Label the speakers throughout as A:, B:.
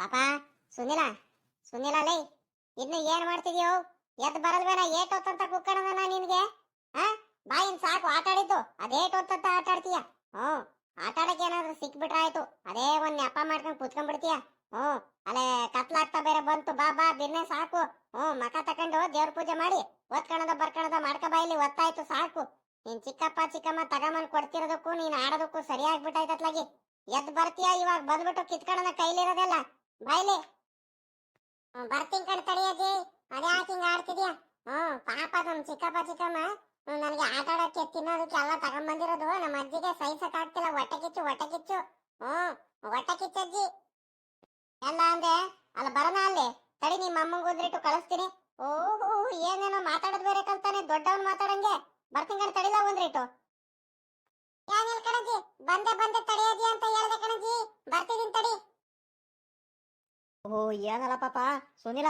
A: ಪಾಪ, ಸುನಿಲ ಸುನಿಲ ಲೈ, ಇನ್ನು ಏನ್ ಮಾಡ್ತಿದ್ಯೋ? ಎದ್ ಬರಲ್ವೇನ ಏಟ್ ಹೊತ್ತಂತ ಕುಕ್ಕಣದನ ನಿನ್ಗೆ, ಆ? ಬಾಯಿನ್ ಸಾಕು, ಆಟ ಆಡಿದ್ದು ಅದೇಟ್ ಹೊತ್ತಂತ ಆಟ ಆಡ್ತೀಯ? ಹ್ಮ್ ಆಟ ಆಡಕ್ಕೆ ಏನಾದ್ರು ಸಿಕ್ಬಿಟ್ರಾಯ್ತು, ಅದೇ ಒಂದ್ ನೆಪ ಮಾಡ್ಕೊಂಡ್ ಕುತ್ಕೊಂಡ್ಬಿಡ್ತೀಯ? ಹ್ಮ್ ಅಲ್ಲೇ ಕತ್ಲಾಗ್ತಾ ಬೇರೆ ಬಂತು, ಬಾ ಬಾ ಬಿನ್ನೆ ಸಾಕು ಹ್ಮ್ ಮಕ ತಕೊಂಡು ದೇವ್ರ ಪೂಜೆ ಮಾಡಿ, ಓದ್ಕಣದ, ಬರ್ಕಣದ, ಮಾಡ್ಕ ಬಾಯಿಲಿ ಒತ್ತಾಯ್ತು, ಸಾಕು. ನೀನ್ ಚಿಕ್ಕಪ್ಪ, ಚಿಕ್ಕಮ್ಮ ತಗಮನ್ ಕೊಡ್ತಿರೋದಕ್ಕೂ, ನೀನ್ ಆಡೋದಕ್ಕೂ ಸರಿಯಾಗ್ಬಿಟ್ಟಾಯ್ತತ್ಲಾಗಿ. ಎದ್ ಬರ್ತೀಯ ಇವಾಗ ಬಂದ್ಬಿಟ್ಟು ಕಿತ್ಕಣದ ಕೈಲಿರೋದೆಲ್ಲ? ಬಾಯ್ಲಿ ಬರ್ತೀನಿ ಕಣ್ ಅದೇ ಯಾಕೆ ಹಿಂಗ ಆಡ್ತಿದ್ಯಾ? ಹ್ಮ್, ಪಾಪ ನಮ್ ಚಿಕ್ಕಪ್ಪ ಚಿಕ್ಕಮ್ಮ ನನಗೆ ಆಟ ಆಡಕ್ಕೆ ತಿನ್ನೋದಕ್ಕೆ ಎಲ್ಲ ತಗೊಂಬಂದಿರೋದು. ನಮ್ಮ ಅಜ್ಜಿಗೆ ಸಹಿಸಕ್ ಆಗ್ತಿಲ್ಲ. ಹೊಟ್ಟೆ ಕಿಚ್ಚು ಹೊಟ್ಟೆ ಕಿಚ್ಚು. ಹ್ಮ್, ಹೊಟ್ಟೆ ಕಿಚ್ಚಜ್ಜಿ ಎಲ್ಲ ಅಂದೆ, ಅಲ್ಲ ಬರೋಣ ಅಲ್ಲಿ? ತಡಿ ನಿಮ್ಮ ಅಮ್ಮಂಗ್ ಒಂದ್ರಿಟ್ಟು ಕಳಿಸ್ತೀನಿ. ಓಹೋ, ಏನೇನೋ ಮಾತಾಡೋದ್ ಬೇರೆ ಕಲ್ತಾನೆ ದೊಡ್ಡವನ್ ಮಾತಾಡಂಗೆ. ಬರ್ತೀನಿ ಕಣ್ ತಡಿಲ್ಲ ಒಂದ್ರಿಟ್ಟು ಕಣಜಿ ಕಣಜ್ಜಿ? ಬಂದೆ ಬಂದೆ ತಡಿಯಜ್ಜಿ ಅಂತ ಹೇಳ್ದೆ ಕಣಜಿ ಬರ್ತಿದೀನಿ ತಡಿ.
B: ಓ ಏನಲ್ಲ ಪಾಪ? ಸುನಿಲ?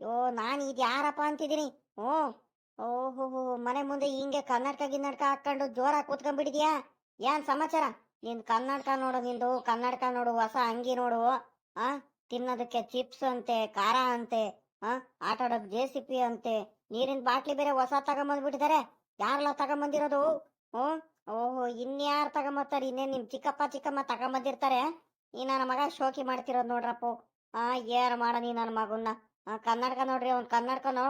B: ಯೋ, ನಾನು ಇದು ಯಾರಪ್ಪ ಅಂತಿದ್ದೀನಿ? ಹ್ಞೂ. ಓಹೋ ಮನೆ ಮುಂದೆ ಹಿಂಗೆ ಕನ್ನಡಕ ಗಿನ್ನಡಕ ಹಾಕೊಂಡು ಜೋರಾಗಿ ಕೂತ್ಕೊಂಡ್ಬಿಟ್ಟಿದ್ಯಾ? ಏನ್ ಸಮಾಚಾರ? ನಿನ್ ಕನ್ನಡಕ ನೋಡು, ನಿಂದು ಕನ್ನಡಕ ನೋಡು, ಹೊಸ ಅಂಗಿ ನೋಡು, ಆ? ತಿನ್ನೋದಕ್ಕೆ ಚಿಪ್ಸ್ ಅಂತೆ, ಖಾರ ಅಂತೆ, ಆ? ಆಟ ಆಡೋದು ಜೆ ಸಿ ಪಿ ಅಂತೆ, ನೀರಿನ ಬಾಟ್ಲಿ ಬೇರೆ ಹೊಸ ತಗೊಂಬಂದ್ಬಿಟ್ಟಿದ್ದಾರೆ ಯಾರಲ್ಲ ತಗೊಂಬಂದಿರೋದು? ಹ್ಞೂ. ಓಹೋ, ಇನ್ಯಾರು ತಗೊಂಬರ್ತಾರೆ? ಇನ್ನೇನ್ ನಿಮ್ ಚಿಕ್ಕಪ್ಪ, ಚಿಕ್ಕಮ್ಮ ತಗೊಂಬಂದಿರ್ತಾರೆ? ಈ ನನ್ನ ಮಗ ಶೋಕಿ ಮಾಡ್ತಿರೋದು ನೋಡ್ರಪ್ಪ. ಆ, ಏನ್ ಮಾಡ ನೀ ನನ್ನ ಮಗುನ್ನ? ಕನ್ನಡಕ ನೋಡ್ರಿ, ಅವ್ನ್ ಕನ್ನಡಕ ನೋ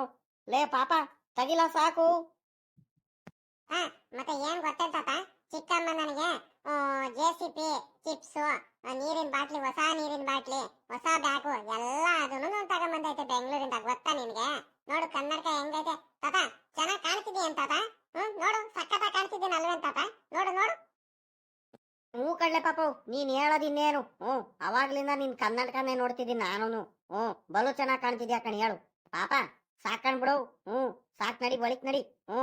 B: ಲೇ, ಪಾಪ, ತಗಿಲ ಸಾಕು.
A: ಮತ್ತೆ ಏನ್ ಗೊತ್ತೇಂತಾತ ಚಿಕ್ಕಮ್ಮ ನನಗೆ ಜೆ ಸಿ ಪಿ ಚಿಪ್ಸ್ ನೀರಿನ ಬಾಟ್ಲಿ, ಹೊಸ ನೀರಿನ ಬಾಟ್ಲಿ, ಹೊಸ ಬ್ಯಾಗು, ಎಲ್ಲ ಅದನ್ನು ತಗೊಂಬಂದೈತೆ ಬೆಂಗಳೂರಿಂದ ಗೊತ್ತಾ ನಿನ್ಗೆ ನೋಡು ಕನ್ನಡಕ ಹೆಂಗೈತೆ ತಾತ ಚೆನ್ನಾಗ್ ಕಾಣ್ತಿದೀಯ ತಾತ ಹ್ಮ್ ನೋಡು ಸಖತ್ತ ಕಾಣ್ತಿದ್ದೀನಿ ಅಲ್ವೇನ್ ತಾತ ನೋಡು ನೋಡು
B: ಹ್ಞೂ ಕಳ್ಳೆ ಪಾಪು, ನೀನ್ ಹೇಳೋದಿನ್ನೇನು ಹ್ಞೂ ಅವಾಗ್ಲಿಂದ ನಿನ್ ಕನ್ನಡಕನೇ ನೋಡ್ತಿದ್ದೀನಿ ನಾನು ಹ್ಞೂ ಬಲು ಚೆನ್ನಾಗಿ ಕಾಣ್ತಿದ್ಯಾ ಕಣಿ ಹೇಳು. ಪಾಪ, ಸಾಕಣ್ ಬಿಡು. ಹ್ಞೂ ಸಾಕ್ ನಡಿ, ಬಳಿಕ್ ನಡಿ. ಹ್ಞೂ